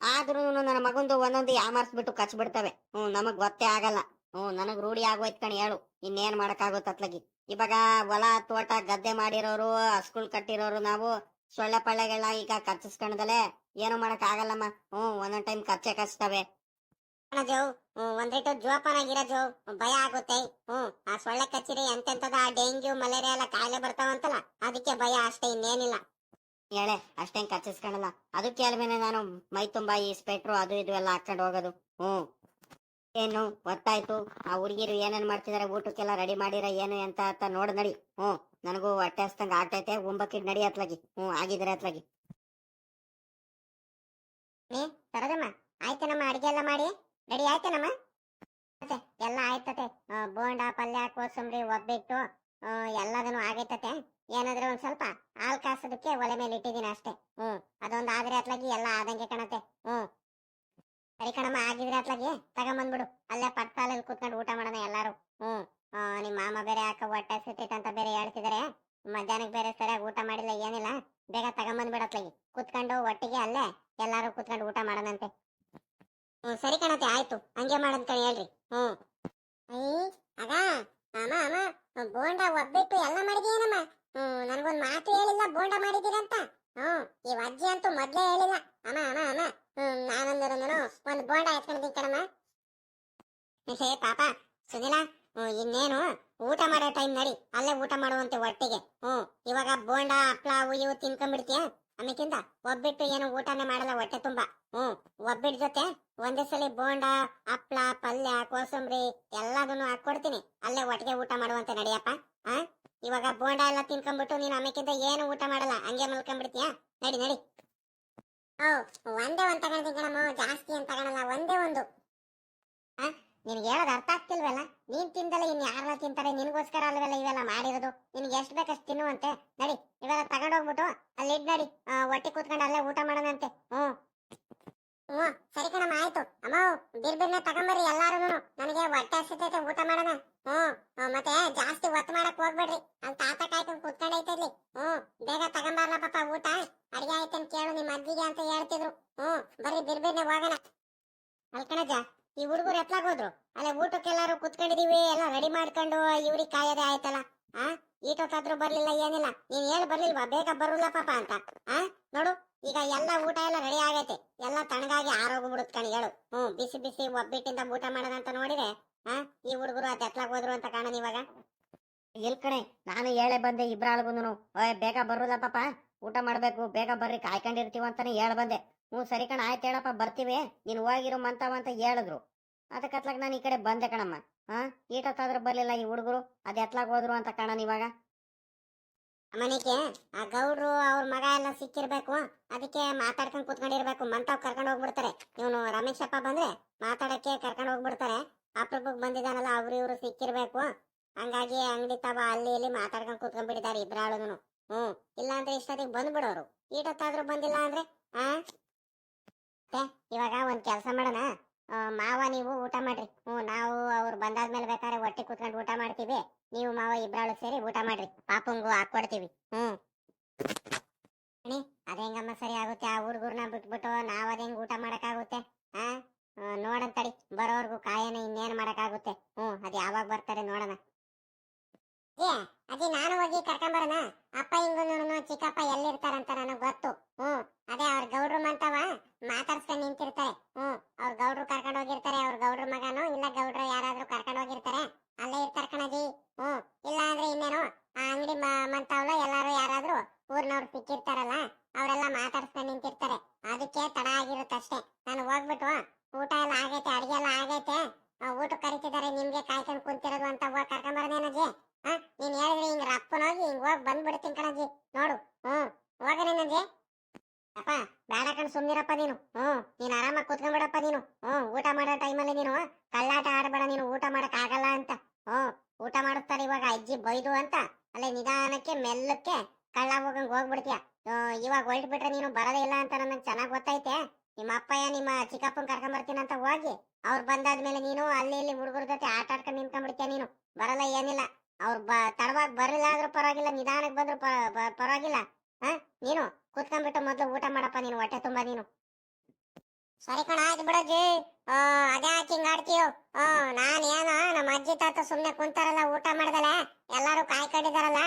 B: ಆದ್ರೂ ನನ್ನ ಮಗಂದು ಒಂದೊಂದು ಯಾಮಾರ್ಸ್ಬಿಟ್ಟು ಕಚ್ ಬಿಡ್ತವೆ ಹ್ಮ್ ನಮಗ್ ಗೊತ್ತೇ ಆಗಲ್ಲ. ಹ್ಮ್ ನನಗ್ ರೂಢಿ ಆಗೋಯ್ತು ಕಣಿ, ಹೇಳು. ಇನ್ನೇನ್ ಮಾಡಕ್ಕಾಗುತ್ತೆ ಅತ್ಲಗಿ ಇವಾಗ ಹೊಲ, ತೋಟ, ಗದ್ದೆ ಮಾಡಿರೋರು, ಹಸ್ಕುಳ್ ಕಟ್ಟಿರೋರು ನಾವು ಸೊಳ್ಳೆ ಪಳ್ಳೆಗಳ ಈಗ ಕಚ್ಚಿಸ್ಕೊಂಡದಲೆ ಏನು ಮಾಡಕ್ ಆಗಲ್ಲಮ್ಮ ಹ್ಮ್ ಒಂದೊಂದ್ ಟೈಮ್ ಕಚ್ಚೆ ಕಚ್ತವೆ.
A: ಹ್ಮ್ ಒಂದ್ರಿಟು ಜೋಪಾನಾಗಿರ ಜೋ ಭಯ ಆಗುತ್ತೆ. ಹ್ಮ್ ಆ ಸೊಳ್ಳೆ ಕಚ್ಚಿರಿ ಎಂತೆಂತದ ಆ ಡೆಂಗ್ಯೂ ಮಲೇರಿಯಾ ಎಲ್ಲ ಕಾಯಿಲೆ ಬರ್ತಾವಂತಲ್ಲ ಅದಕ್ಕೆ ಭಯ ಅಷ್ಟೇ ಇನ್ನೇನಿಲ್ಲ.
B: ಹೇಳೆ ಅಷ್ಟೇನ್ ಕಚ್ಚಿಸ್ಕೊಳಲ್ಲ ಅದಕ್ಕೆ ಅಲ್ವೇನೆ ನಾನು ಮೈ ತುಂಬಾ ಈ ಸ್ಪೆಟ್ರು ಅದು ಇದು ಎಲ್ಲ ಹಾಕೊಂಡು ಹೋಗೋದು. ಹ್ಮ್. ಏನು ಗೊತ್ತಾಯ್ತು ಆ ಹುಡುಗಿರು ಏನೇನ್ ಮಾಡ್ತಿದಾರೆ ಊಟಕ್ಕೆಲ್ಲ ರೆಡಿ ಮಾಡಿರ ಏನು ಎಂತ ಅಂತ ನೋಡ್ ನಡಿ. ಹ್ಮ್ ನನಗೂ ಹೊಟ್ಟೆ ಹಸ್ತಂಗ ಆಗ್ತೈತೆ ಉಂಬಕ್ಕಿಡ್ ನಡಿ ಅತ್ಲಾಗಿ. ಹ್ಮ್ ಆಗಿದ್ರೆ ಅತ್ಲಾಗಿ.
A: ನೀ ಸರೋಜಮ್ಮ ಆಯ್ತೇನಮ್ಮ ಅಡಿಗೆ ಎಲ್ಲ ಮಾಡಿ? ರೆಡಿ ಆಯ್ತೇನಮ್ಮ? ಎಲ್ಲ ಆಯ್ತತೆ. ಬೋಂಡಾ, ಪಲ್ಯ, ಕೋಸಂಬರಿ, ಒಬ್ಬಿಟ್ಟು ಎಲ್ಲದನ್ನು ಆಗೈತತೆ. ಏನಾದ್ರೆ ಒಂದ್ ಸ್ವಲ್ಪ ಹಾಲ್ ಕಾಸೋದಕ್ಕೆ ಒಲೆ ಮೇಲೆ ಇಟ್ಟಿದ್ದೀನಿ ಅಷ್ಟೇ. ಹ್ಮ್, ಅದೊಂದು ಆದ್ರೆ ಅತ್ಲಾಗಿ ಎಲ್ಲ ಆದಂಗೆ ಕಾಣತ್ತೆ. ಹ್ಮ್. ಸರಿ ಕಣಮ್ಮ, ಆಗಿದ್ರೆ ಅತ್ಲಾಗಿ ತಗೊಂಬಂದ್ಬಿಡು. ಅಲ್ಲೇ ಪಟ್ಟಾಲಲ್ಲಿ ಕುತ್ಕೊಂಡು ಊಟ ಮಾಡೋಣ ಎಲ್ಲಾರು. ಹ್ಮ್ ನಿಮ್ ಮಾಮ ಬೇರೆ ಯಾಕ ಹೊಟ್ಟೆ ಸಿಟ್ಟೈತೆ ಅಂತ ಬೇರೆ ಹೇಳ್ತಿದಾರೆ. ಮಧ್ಯಾಹ್ನಕ್ಕೆ ಬೇರೆ ಸರಿಯಾಗಿ ಊಟ ಮಾಡಿಲ್ಲ, ಏನಿಲ್ಲ. ಬೇಗ ತಗೊಂಬಂದ್ಬಿಡತ್ಲಾಗಿ ಕುತ್ಕೊಂಡು ಒಟ್ಟಿಗೆ ಅಲ್ಲೇ ಎಲ್ಲಾರು ಕುತ್ಕೊಂಡು ಊಟ ಮಾಡೋಣಂತೆ. ಹ್ಮ್, ಸರಿ ಕಣತೆ, ಆಯ್ತು. ಹಂಗೆ ಮಾಡಂತ ಕಣಿ, ಹೇಳ್ರಿ. ಹ್ಮ್. ಅಯ್ಯ ಅದ ಅಮ್ಮ ಅಮ್ಮ, ಬೋಂಡ ಒಬ್ಬಿಟ್ಟು ಎಲ್ಲ ಮಾಡಿದೀನಮ್ಮ ಹ್ಮ್, ನನ್ಗೊಂದ್ ಮಾತು ಹೇಳಿಲ್ಲ, ಬೋಂಡ ಮಾಡಿದೀರಂತ ಹ್ಮ್, ಈ ಅಜ್ಜಿ ಅಂತೂ ಮೊದ್ಲೇ ಹೇಳಿಲ್ಲ. ಅಮ್ಮ ಅಮ್ಮ ಅಮ್ಮ. ಹ್ಮ್ ನಾನಂದ್ರು ಒಂದು ಬೋಂಡ ಎತ್ಕೊಂಡಿದ್ದೀನಿ ಕಣಮ್ಮ. ಹೇ ಪಾಪ, ಸುನಿಲ ಇನ್ನೇನು? ಊಟ ಮಾಡೋ ಟೈಮ್ ನಡಿ. ಅಲ್ಲೇ ಊಟ ಮಾಡುವಂತೆ ಒಟ್ಟಿಗೆ. ಹ್ಮ್ ಇವಾಗ ಬೋಂಡ ಹಪ್ಳ ಅವು ಇವು ತಿನ್ಕೊಂಡ್ಬಿಡ್ತೀಯ? ಆಮೇಕಿಂದ ಒಬ್ಬಿಟ್ಟು ಏನು ಊಟನೇ ಮಾಡಲ್ಲ ಹೊಟ್ಟೆ ತುಂಬಾ. ಹ್ಮ್ ಒಬ್ಬಿಟ್ ಜೊತೆ ಒಂದೇ ಸಲ ಬೋಂಡ ಹಪ್ಳ ಪಲ್ಯ, ಕೋಸಂಬರಿ ಎಲ್ಲದನ್ನು ಹಾಕ್ಕೊಡ್ತೀನಿ. ಅಲ್ಲೇ ಒಟ್ಟಿಗೆ ಊಟ ಮಾಡುವಂತೆ ನಡಿಯಪ್ಪ. ಆ? ಇವಾಗ ಬೋಂಡ ಎಲ್ಲ ತಿನ್ಕೊಂಡ್ಬಿಟ್ಟು ನೀನು ಆಮೇಕಿಂದ ಏನು ಊಟ ಮಾಡಲ್ಲ, ಹಂಗೆ ಮಲ್ಕೊಂಡ್ಬಿಡ್ತೀಯ? ನಡಿ ನಡಿ. ಓ, ಒಂದೇ ಒಂದ್ ತಗೊಂಡಿದ್ದೀನಮ್ಮ ಜಾಸ್ತಿ ಅಂತ ತಗೊಳಲ್ಲ, ಒಂದೇ ಒಂದು. ನಿನಗೆ ಹೇಳೋದು ಅರ್ಥ ಆಗ್ತಿಲ್ವಲ್ಲ? ನೀನ್ ತಿಂದಲ್ಲ ಇನ್ ಯಾರೆಲ್ಲ ತಿಂತಾರೆ, ನಿನಗೋಸ್ಕರ ಅಲ್ವಲ್ಲ ಇವೆಲ್ಲ ಮಾಡಿರೋದು? ನಿನಗೆ ಎಷ್ಟು ಬೇಕಷ್ಟು ತಿನ್ನುವಂತೆ? ನಡಿ, ಇವೆಲ್ಲ ತಗೊಂಡೋಗ್ಬಿಟ್ಟು ಅಲ್ಲಿ ಇದ್ ನಡಿ ಹೊಟ್ಟೆ ಕೂತ್ಕೊಂಡು ಅಲ್ಲೇ ಊಟ ಮಾಡೋಣಂತೆ. ಹ್ಮ್. ಹ್ಮ್, ಸರಿ ಕಣಮ್ಮ, ಆಯ್ತು. ಅಮ್ಮ ಬಿರ್ಬಿರ್ನೆ ತಗೊಂಬರ್ರಿ ಎಲ್ಲಾರು ನನಗೆ ಹೊಟ್ಟೆ ಹಸಿತೈತೆ, ಊಟ ಮಾಡೋಣ. ಹ್ಮ್ ಮತ್ತೆ ಜಾಸ್ತಿ ಒತ್ತು ಮಾಡಕ್ ಹೋಗ್ಬೇಡ್ರಿ. ಅಲ್ಲಿ ತಾತ ಕಾಯ್ಕೊಂಡು ಕುತ್ಕೊಂಡೈತೆ ಇಲ್ಲಿ ಹ್ಮ್, ಬೇಗ ತಗೊಂಬರ್ಲ ಪಾಪ ಊಟ. ಅಡಿಗೆ ಆಯ್ತಂತ ಕೇಳು ನಿಮ್ಮ ಅಜ್ಜಿಗೆ ಅಂತ ಹೇಳ್ತಿದ್ರು. ಹ್ಮ್, ಬರ್ರಿ ಬಿರ್ಬಿರ್ನೆ ಹೋಗೋಣ. ಅಲ್ಕಣಜ್ಜ. ಈ ಹುಡುಗರು ಎತ್ಲಾಗ್ ಹೋದ್ರು. ಅಲ್ಲೇ ಊಟಕ್ಕೆಲ್ಲಾರು ಕುತ್ಕೊಂಡಿದೀವಿ, ಎಲ್ಲ ರೆಡಿ ಮಾಡ್ಕೊಂಡು ಇವ್ರಿಗೆ ಕಾಯೋದೇ ಆಯ್ತಲ್ಲ? ಆ? ಈಟೊತ್ತಾದ್ರೂ ಬರ್ಲಿಲ್ಲ, ಏನಿಲ್ಲ. ನೀನ್ ಹೇಳಿ ಬರ್ಲಿಲ್ವಾ? ಬೇಗ ಬರುಲ್ಲ ಪಾಪ ಅಂತ. ಆ? ನೋಡು, ಈಗ ಎಲ್ಲ ಊಟ ಎಲ್ಲ ರೆಡಿ ಆಗೈತೆ. ಎಲ್ಲ ತಣ್ಣಗಾಗಿ ಆರೋಗ್ಬಿಡುತ್ತೆ ಕಣಿ ಹೇಳು. ಹ್ಮ್, ಬಿಸಿ ಬಿಸಿ ಒಬ್ಬಿಟ್ಟಿಂದ ಊಟ ಮಾಡೋದಂತ ನೋಡಿದ್ರೆ, ಆ? ಈ ಹುಡುಗರು ಅದ್ ಎತ್ಲಾಗ್ ಹೋದ್ರು ಅಂತ ಕಾಣನ್ ಇವಾಗ?
B: ಎಲ್ ಕಣೆ, ನಾನು ಹೇಳೆ ಬಂದೆ ಇಬ್ರಾಳ್ಗುನು ಓಯ್, ಬೇಗ ಬರುಲ್ಲ ಪಾಪ. ಊಟ ಮಾಡ್ಬೇಕು, ಬೇಗ ಬರ್ರಿ, ಕಾಯ್ಕೊಂಡಿರ್ತೀವಿ ಅಂತಾನೆ ಹೇಳ ಬಂದೆ. ಹ್ಞೂ ಸರಿ ಕಣ, ಆಯ್ತು ಹೇಳಪ್ಪ, ಬರ್ತೀವಿ. ನೀನು ಹೋಗಿರು, ಮಂತವ ಅಂತ ಹೇಳಿದ್ರು. ಅದಕ್ಕೆ ಅತ್ಲಾಗ ನಾನು ಈ ಕಡೆ ಬಂದೆ ಕಣಮ್ಮ. ಹಾ ಈಟತ್ತಾದ್ರೂ ಬರ್ಲಿಲ್ಲ ಈ ಹುಡುಗರು. ಅದ್ ಎತ್ಲಾಗ್ ಹೋದ್ರು ಅಂತ ಕಾಣನ್ ಇವಾಗ
A: ಮನೆಗೆ ಆ ಗೌಡ್ರು ಅವ್ರ ಮಗ ಎಲ್ಲ ಸಿಕ್ಕಿರ್ಬೇಕು. ಅದಕ್ಕೆ ಮಾತಾಡ್ಕೊಂಡ್ ಕುತ್ಕೊಂಡಿರ್ಬೇಕು. ಮಂತಾವ್ ಕರ್ಕೊಂಡ್ ಹೋಗ್ಬಿಡ್ತಾರೆ. ಇವನು ರಮೇಶಪ್ಪ ಬಂದ್ರೆ ಮಾತಾಡಕ್ಕೆ ಕರ್ಕೊಂಡ್ ಹೋಗ್ಬಿಡ್ತಾರೆ. ಅಪರೂಪಕ್ಕೆ ಬಂದಿದಾನಲ್ಲ ಅವ್ರು ಇವ್ರು ಸಿಕ್ಕಿರ್ಬೇಕು. ಹಂಗಾಗಿ ಅಂಗಡಿ ತವ ಅಲ್ಲಿ ಇಲ್ಲಿ ಮಾತಾಡ್ಕೊಂಡ್ ಕುತ್ಕೊಂಡ್ಬಿಟ್ಟಿದ್ದಾರೆ ಇಬ್ರಾಳುನು ಹ್ಮ್. ಇಲ್ಲಾಂದ್ರೆ ಇಷ್ಟೊತ್ತಿಗೆ ಬಂದ್ಬಿಡೋರು. ಈಟತ್ತಾದ್ರೂ ಬಂದಿಲ್ಲ ಅಂದ್ರೆ, ಆ? ಪಾಪಂಗೂ ಸಿಕ್ಕಿರ್ತಾರಲ್ಲ ಅವರೆಲ್ಲ ಮಾತಾಡ್ಸ್ಕೊಂಡ್ ನಿಂತಿರ್ತಾರೆ. ಅದಕ್ಕೆ ತಡ ಆಗಿರುತ್ತಷ್ಟೇ ನಾನು ಹೋಗ್ಬಿಟ್ಟು ಊಟ ಎಲ್ಲ ಆಗೈತೆ, ಅಡಿಗೆ ಎಲ್ಲ ಆಗೈತೆ. ಊಟ ಕರಿತಿದ್ದಾರೆ, ನಿಮ್ಗೆ ಕಾಯ್ಕೊಂಡು ಕುಂತಿರೋದು ಅಂತ ಹೋಗಿ ಕರ್ಕೊಂಬರ್ದೇನಜ್ಜಿ ಹಾ ನೀನ್ ಹೇಳಿದ್ರೆ ಹಿಂಗ್ ರಪ್ಪನೋಗಿ ಹಿಂಗ್ ಹೋಗಿ ಬಂದ್ಬಿಡ್ತೀನಿ ಕಣಜ್ಜಿ. ನೋಡು, ಹ್ಮ್. ಹೋಗನೇನಜ್ಜಿ ಅಪ್ಪ ಬೇಡ ಕಣ್, ಸುಮ್ನಿರಪ್ಪ ನೀನು. ಹ್ಮ್, ನೀನ್ ಆರಾಮಾಗಿ ಕುತ್ಕೊಂಡ್ಬಿಡಪ್ಪ ನೀನು. ಹ್ಮ್, ಊಟ ಮಾಡೋ ಟೈಮಲ್ಲಿ ನೀನು ಕಳ್ಳಾಟ ಆಡಬೇಡ ನೀನು, ಊಟ ಮಾಡಕ್ ಆಗಲ್ಲ ಅಂತ. ಹ್ಮ್, ಊಟ ಮಾಡಿಸ್ತಾರೆ ಇವಾಗ ಅಜ್ಜಿ ಬೈದು ಅಂತ. ಅಲ್ಲೇ ನಿಧಾನಕ್ಕೆ, ಮೆಲ್ಲಕ್ಕೆ ಹೋಗ್ಬಿಡ್ತೀಯ? ಇವಾಗ ಇವಾಗ ಹೊರಟ್ಬಿಟ್ರೆ ನೀನು ಬರೋದೇ ಇಲ್ಲ ಅಂತ ನನಗೆ ಚೆನ್ನಾಗಿ ಗೊತ್ತೈತೆ. ನಿಮ್ಮ ಅಪ್ಪಯ್ಯ ನಿಮ್ಮ ಚಿಕ್ಕಪ್ಪನ್ ಕರ್ಕೊಂಡ್ ಬರ್ತೀನಿ ಅಂತ ಹೋಗಿ, ಅವ್ರು ಬಂದಾದ್ಮೇಲೆ ನೀನು ಅಲ್ಲಿ ಇಲ್ಲಿ ಹುಡುಗರ ಜೊತೆ ಆಟ ಆಡ್ಕೊಂಡು ನಿಂತ್ಕೊಂಡ್ಬಿಡ್ತೀಯ ನೀನು? ಬರಲ್ಲ, ಏನಿಲ್ಲ. ಅವ್ರು ಬ, ತಡವಾಗಿ ಬರಲಿಲ್ಲ ಆದ್ರೂ ಪರವಾಗಿಲ್ಲ ನಿಧಾನಕ್ಕೆ ಬಂದ್ರು ಪರವಾಗಿಲ್ಲ. ಹಾ ನೀನು ಕುತ್ಕೊಂಡ್ಬಿಟ್ಟು ಮೊದಲು ಊಟ ಮಾಡಪ್ಪ ನೀನು, ಹೊಟ್ಟೆ ತುಂಬಾ ನೀನು. ಸರಿ ಕಣ, ಆಯ್ತು ಬಿಡೋಜಿ ಅದೇ ಹಿಂಗ್ ಆಡ್ತೀಯೋ ನಾನ್ ಏನೋ ನಮ್ಮ ಅಜ್ಜಿ ತಾತ ಸುಮ್ಮನೆ ಕುಂತಾರಲ್ಲ ಊಟ ಮಾಡ್ದಲೆ? ಎಲ್ಲಾರು ಕಾಯ್ಕೊಂಡಿದಾರಲ್ಲ?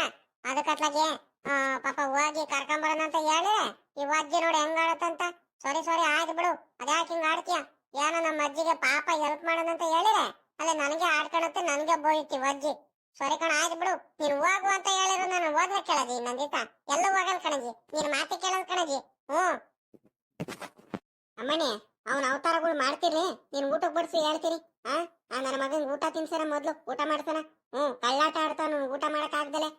A: ಅದಕ್ಕತ್ಲಾಗೆ ಪಾಪ ಹೋಗಿ ಕರ್ಕೊಂಬರೋಣ ಅಂತ ಹೇಳಿ ಈ ಅಜ್ಜಿ ನೋಡಿ ಹೆಂಗ್ ಆಡತ್ತಂತ. ಸಾರಿ ಸರಿ ಆಯ್ತು ಬಿಡು. ಅದ್ಯಾಕೆ ಹಿಂಗ್ ಆಡ್ತೀಯ? ಏನೋ ನಮ್ಮ ಅಜ್ಜಿಗೆ ಪಾಪ ಹೆಲ್ಪ್ ಮಾಡೋಣ ಅಂತ ಹೇಳಿದ್ರೆ ಅಲ್ಲ ನನಗೆ ಆಡ್ಕೊಳತ್ತೆ ನನಗೆ ಬೋಯ್ತಿ ಅಜ್ಜಿ ಸಾರಿ ಕಣ ಆಯ್ತು ಬಿಡು. ನೀನ್ ಹೋಗು ಅಂತ ಹೇಳಿದ್ರು ನಾನು ಹೋದ್ರೆ ಕೇಳದಿ ನಂದಿತ. ಎಲ್ಲ ಹೋಗಲ್ ಕಣಜಿ. ನೀನ್ ಮಾತಿ ಕೇಳಲ್ ಕಣಜಿ. ಹ್ಮ್ ಅಮ್ಮಣಿ ಅವನ ಅವತಾರಗಳು ಮಾಡ್ತೀರಿ? ನೀನ್ ಊಟಕ್ಕೆ ಬಡಿಸಿ ಹೇಳ್ತೀರಿ ಆ, ನನ್ನ ಮಗನ್ ಊಟ ತಿನ್ಸಾನ ಮೊದ್ಲು. ಊಟ ಮಾಡ್ತಾನ ಹ್ಮ್ ಕಳ್ಳಾಟ ಆಡ್ತಾನ ಊಟ ಮಾಡಕ್ ಆಗ್ದಲೆ.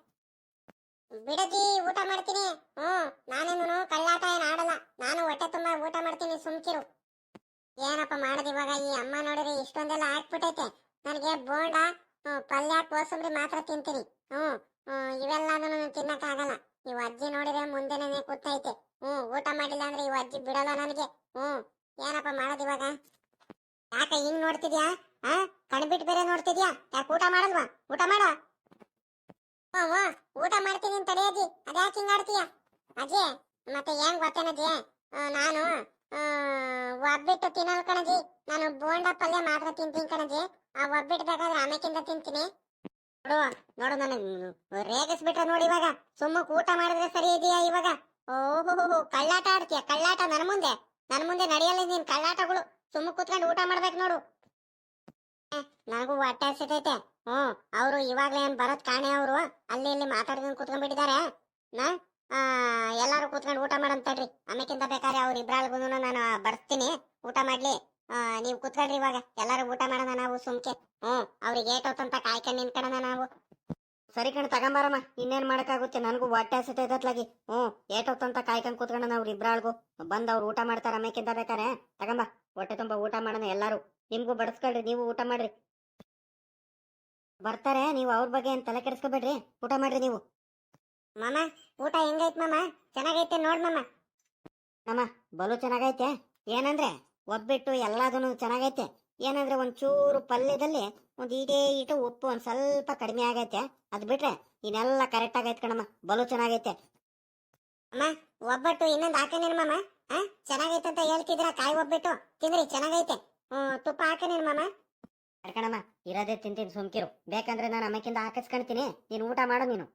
A: ಬಿಡಜಿ ಊಟ ಮಾಡ್ತೀನಿ. ಹ್ಮ್ ನಾನೇನು ಕಳ್ಳಾಟ ಏನ್ ಆಡಲ್ಲ. ನಾನು ಹೊಟ್ಟೆ ತುಂಬಾ ಊಟ ಮಾಡ್ತೀನಿ, ಸುಮ್ಕಿರು. ಏನಪ್ಪ ಮಾಡದ್ ಇವಾಗ? ಈ ಅಮ್ಮ ನೋಡಿದ್ರೆ ಇಷ್ಟೊಂದೆಲ್ಲ ಹಾಕ್ಬಿಟ್ಟೈತೆ ನನಗೆ ಬೋಂಡ ಪಲ್ಯ, ಕೋಸಂಬರಿ ಮಾತ್ರ ತಿಂತೀನಿ. ಹ್ಮ್ ಹ್ಮ್, ಇವೆಲ್ಲದನ್ನು ತಿನ್ನಕ್ ಆಗಲ್ಲ ಇವ್ ಅಜ್ಜಿ ನೋಡಿದ್ರೆ ಮುಂದೆನೆ ಕೂತೈತೆ ಹ್ಮ್ ಊಟ ಮಾಡಿಲ್ಲ ಅಂದ್ರೆ ಇವ್ ಅಜ್ಜಿ ಬಿಡಲ್ಲ ನನಗೆ ಹ್ಮ್ ಏನಪ್ಪ ಮಾಡೋದ್ ಇವಾಗ ಯಾಕ ಹಿಂಗ್ ನೋಡ್ತಿದ್ಯಾ ಆ ಕಣ್ಬಿಟ್ಟು ಬೇರೆ ನೋಡ್ತಿದ್ಯಾ ಯಾಕೆ ಊಟ ಮಾಡಲ್ವಾ ಊಟ ಮಾಡ ಹ್ಮ್ ಹ್ಮ್, ಊಟ ಮಾಡ್ತೀನಿ ಅಂತ ತಡೆಯಜ್ಜಿ ಅದ್ಯಾಕೆ ಹಿಂಗ್ ಆಡ್ತೀಯ ಅಜ್ಜಿ ಮತ್ತೆ ಏನ್ ಗೊತ್ತೇನಜ್ಜಿ ಆ, ನಾನು ಆ, ಒಬ್ಬಿಟ್ಟು ತಿನ್ನಲ್ ಕಣಜಿ ನಾನು ಬೋಂಡ ಪಲ್ಯ ಮಾತ್ರ ತಿಂತೀನಿ ಕಣಜಿ ಆ ಒಬ್ಬಿಟ್ಟು ಬೇಕಾದ್ರೆ ಆಮೇಕಿಂದ ತಿಂತೀನಿ ನೋಡು ನೋಡು ನನಗೆ ರೇಗಿಸ್ಬಿಟ್ರೆ ನೋಡಿ ಇವಾಗ ಸುಮ್ಮಕ್ ಊಟ ಮಾಡಿದ್ರೆ ಸರಿ ಇದೆಯಾ ಇವಾಗ ಓಹೋ ಕಳ್ಳಾಟ ಆಡ್ತೀಯ ಕಳ್ಳಾಟ ನನ್ನ ಮುಂದೆ. ನನ್ನ ಮುಂದೆ ನಡೆಯಲ್ಲ ನೀನ್ ಕಳ್ಳಾಟಗಳು. ಸುಮ್ಮ ಕೂತ್ಕೊಂಡು ಊಟ ಮಾಡ್ಬೇಕು ನೋಡು. ನನಗೂ ಹೊಟ್ಟೆ ಹಸಿತೈತೆ. ಹ್ಮ್ ಅವರು ಇವಾಗಲೇ ಏನ್ ಬರೋದ್ ಕಾಣೆ ಅವರು? ಅಲ್ಲಿ ಇಲ್ಲಿ ಮಾತಾಡ್ಕೊಂಡು ಕೂತ್ಕೊಂಡ್ಬಿಟ್ಟಿದ್ದಾರೆ. ನಾ ಎಲ್ಲಾರು ಕೂತ್ಕೊಂಡು ಊಟ ಮಾಡಂತಡ್ರಿ ಆಮೇಕಿಂತ ಬೇಕಾದ್ರೆ ಅವ್ರ ಇಬ್ರಾಳ್ಗೂ ನಾನು ಬರ್ತೀನಿ. ಊಟ ಮಾಡ್ಲಿ. ನೀವು ಕೂತ್ಕೊಳ್ರಿ ಇವಾಗ. ಎಲ್ಲಾರು ಊಟ ಮಾಡೋಣ ನಾವು ಸುಮ್ಕೆ. ಹ್ಮ್ ಅವ್ರಿಗೆ ಏಟೋತಂತ ಕಾಯ್ಕೊಂಡು ನಿಂತ್ಕೊಳ್ಳೋಣ ನಾವು.
B: ಸರಿ ಕಣ್, ತಗೊಂಬಾರಮ್ಮ. ಇನ್ನೇನ್ ಮಾಡಕ್ಕಾಗುತ್ತೆ? ನನಗೂ ಹೊಟ್ಟೆ ಹಸಿತೈತತ್ಲಾಗಿ ಹ್ಞೂ ಏಟೊತ್ತಂತ ಕಾಯ್ಕೊಂಡು ಕೂತ್ಕೊಂಡ ಅವ್ರು ಇಬ್ರಾಳ್ಗು. ಬಂದ್ ಅವ್ರು ಊಟ ಮಾಡ್ತಾರ ಅಮ್ಮಕ್ಕಿಂತ ಬೇಕಾರೆ. ತಗೊಂಬ. ಹೊಟ್ಟೆ ತುಂಬ ಊಟ ಮಾಡೋಣ ಎಲ್ಲಾರು. ನಿಮ್ಗೂ ಬಡಿಸ್ಕೊಳ್ರಿ, ನೀವು ಊಟ ಮಾಡ್ರಿ. ಬರ್ತಾರೆ, ನೀವು ಅವ್ರ ಬಗ್ಗೆ ಏನ್ ತಲೆ ಕೆಡಿಸ್ಕೊಬೇಡ್ರಿ? ಊಟ ಮಾಡ್ರಿ ನೀವು.
A: ಮಾಮ, ಊಟ ಹೆಂಗೈತ್ ಮಾಮ? ಚೆನ್ನಾಗೈತೆ ನೋಡ್ ಮಾಮ.
B: ನಮ್ಮ ಬಲು ಚೆನ್ನಾಗೈತೆ. ಏನಂದ್ರೆ, ಒಬ್ಬಿಟ್ಟು ಎಲ್ಲಾದನು ಚೆನ್ನಾಗೈತೆ. ಏನಂದ್ರೆ ಒಂಚೂರು ಪಲ್ಯದಲ್ಲಿ ಒಂದ್ ಈಟೇ ಈಟು ಉಪ್ಪು ಒಂದ್ ಸ್ವಲ್ಪ ಕಡಿಮೆ ಆಗೈತೆ. ಅದ್ ಬಿಟ್ರೆ ಇನ್ನೆಲ್ಲ ಕರೆಕ್ಟ್ ಆಗೈತೆ ಕಣಮ್ಮ. ಬಲು ಚೆನ್ನಾಗೈತೆ.
A: ಅಮ್ಮ, ಒಬ್ಬಟ್ಟು ಇನ್ನೊಂದು ಹಾಕನೇನು ಮಾಮ ಆ, ಚೆನ್ನಾಗೈತೆ ಅಂತ ಹೇಳ್ತಿದ್ರ ಕಾಯಿ ಒಬ್ಬಟ್ಟು? ತಿಂದ್ರಿ ಚೆನ್ನಾಗೈತೆ. ಹ್ಮ್, ತುಪ್ಪ ಹಾಕನೇನು ಮಾಮ
B: ಕಣಮ್ಮ, ಇರೋದೇ ತಿಂತೀನಿ, ಸುಮ್ಕಿರು. ಬೇಕಂದ್ರೆ ನಾನು ಅಮ್ಮಕ್ಕಿಂದ ಹಾಕಿಸ್ಕೊಂತೀನಿ ನೀನು ಊಟ ಮಾಡು ನೀನು.